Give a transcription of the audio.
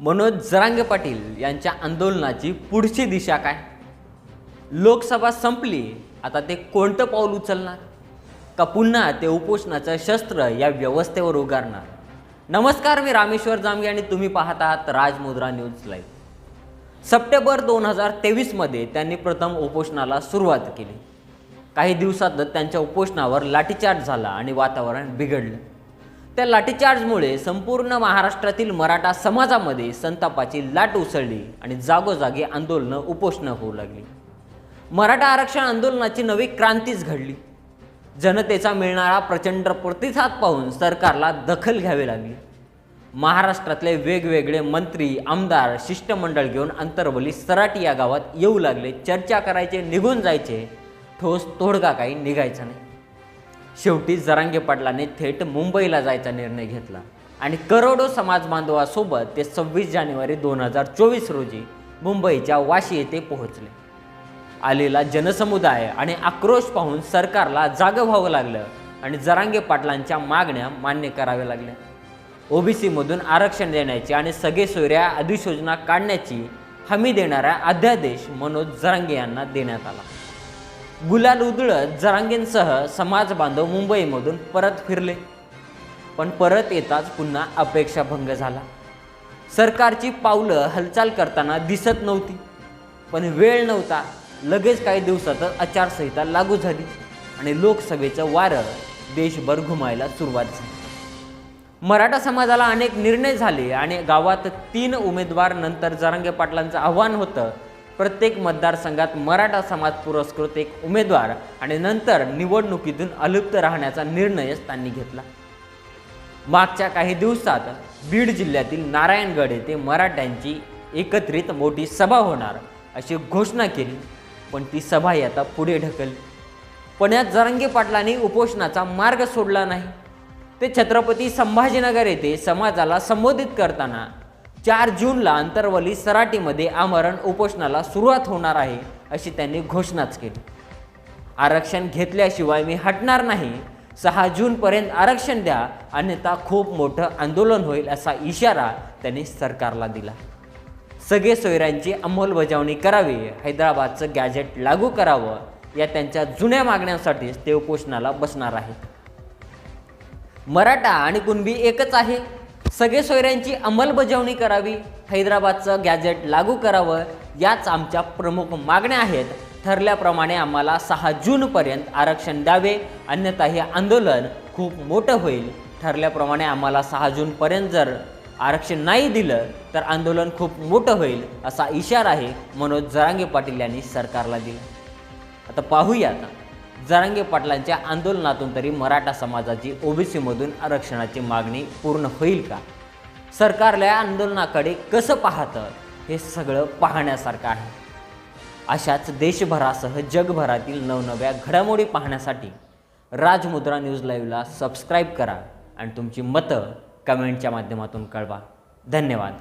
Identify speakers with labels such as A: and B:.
A: मनोज जरांगे पाटील यांच्या आंदोलनाची पुढची दिशा काय? लोकसभा संपली आता ते कोणतं पाऊल उचलणार? का पुन्हा ते उपोषणाचं शस्त्र या व्यवस्थेवर उगारणार? नमस्कार मी रामेश्वर जामगे आणि तुम्ही पाहत आहात राजमुद्रा न्यूज लाईव्ह. सप्टेंबर दोन हजार तेवीसमध्ये त्यांनी प्रथम उपोषणाला सुरुवात केली. काही दिवसातच त्यांच्या उपोषणावर लाठीचार्ज झाला आणि वातावरण बिघडलं. त्या लाठीचार्जमुळे संपूर्ण महाराष्ट्रातील मराठा समाजामध्ये संतापाची लाट उसळली आणि जागोजागी आंदोलनं उपोषणं होऊ लागली. मराठा आरक्षण आंदोलनाची नवी क्रांतीच घडली. जनतेचा मिळणारा प्रचंड प्रतिसाद पाहून सरकारला दखल घ्यावी लागली. महाराष्ट्रातले वेगवेगळे मंत्री आमदार शिष्टमंडळ घेऊन अंतरवली सराटी या गावात येऊ लागले चर्चा करायचे निघून जायचे ठोस तोडगा काही निघायचा नाही. शेवटी जरांगे पाटलाने थेट मुंबईला जायचा निर्णय घेतला. आणि करोडो समाज बांधवासोबत ते सव्वीस जानेवारी दोन हजार चोवीस रोजी मुंबईच्या वाशी येथे पोहोचले. आलेला जनसमुदाय आणि आक्रोश पाहून सरकारला जागं व्हावं लागलं आणि जरांगे पाटलांच्या मागण्या मान्य कराव्या लागल्या. ओबीसीमधून आरक्षण देण्याची आणि सगळे सोयऱ्या अधिसूचना काढण्याची हमी देणारा अध्यादेश मनोज जरांगे यांना देण्यात आला. गुलाल उधळत जरांगेंसह समाज बांधव मुंबईमधून परत फिरले. पण परत येताच पुन्हा अपेक्षाभंग झाला. सरकारची पावलं हालचाल करताना दिसत नव्हती. पण वेळ नव्हता. लगेच काही दिवसातच आचारसंहिता लागू झाली आणि लोकसभेचं वारं देशभर घुमायला सुरुवात झाली. मराठा समाजाला अनेक निर्णय झाले आणि गावात तीन उमेदवार नंतर जरांगे पाटलांचं आव्हान होतं. प्रत्येक मतदारसंघात मराठा समाज पुरस्कृत एक उमेदवार आणि नंतर निवडणुकीतून अलुप्त राहण्याचा निर्णयच त्यांनी घेतला. मागच्या काही दिवसात बीड जिल्ह्यातील नारायणगड येथे मराठ्यांची एकत्रित मोठी सभा होणार अशी घोषणा केली पण ती सभाही आता पुढे ढकलली. या जरांगे पाटलांनी उपोषणाचा मार्ग सोडला नाही. ते छत्रपती संभाजीनगर येथे समाजाला संबोधित करताना चार जूनला अंतरवली सराटीमध्ये आमरण उपोषणाला सुरुवात होणार आहे अशी त्यांनी घोषणाच केली. आरक्षण घेतल्याशिवाय मी हटणार नाही. सहा जूनपर्यंत आरक्षण द्या अन्यथा खूप मोठं आंदोलन होईल असा इशारा त्यांनी सरकारला दिला. सगळे सोयऱ्यांची अंमलबजावणी करावी हैदराबादचं गॅजेट लागू करावं या त्यांच्या जुन्या मागण्यांसाठीच ते उपोषणाला बसणार आहेत. मराठा आणि कुणबी एकच आहे. सगळे सोयऱ्यांची अंमलबजावणी करावी हैदराबादचं गॅजेट लागू करावं याच आमच्या प्रमुख मागण्या आहेत. ठरल्याप्रमाणे आम्हाला सहा जूनपर्यंत आरक्षण द्यावे अन्यथा हे आंदोलन खूप मोठं होईल. ठरल्याप्रमाणे आम्हाला सहा जूनपर्यंत जर आरक्षण नाही दिलं तर आंदोलन खूप मोठं होईल असा इशारा आहे मनोज जरांगे पाटील यांनी सरकारला दिला. आता पाहूयात जरांगे पाटलांच्या आंदोलनातून तरी मराठा समाजाची ओबीसीमधून आरक्षणाची मागणी पूर्ण होईल का? सरकारला या आंदोलनाकडे कसं पाहतं? हे सगळं पाहण्यासारखं आहे. अशाच देशभरासह जगभरातील नवनव्या घडामोडी पाहण्यासाठी राजमुद्रा न्यूज लाईव्हला सबस्क्राईब करा आणि तुमची मतं कमेंटच्या माध्यमातून कळवा. धन्यवाद.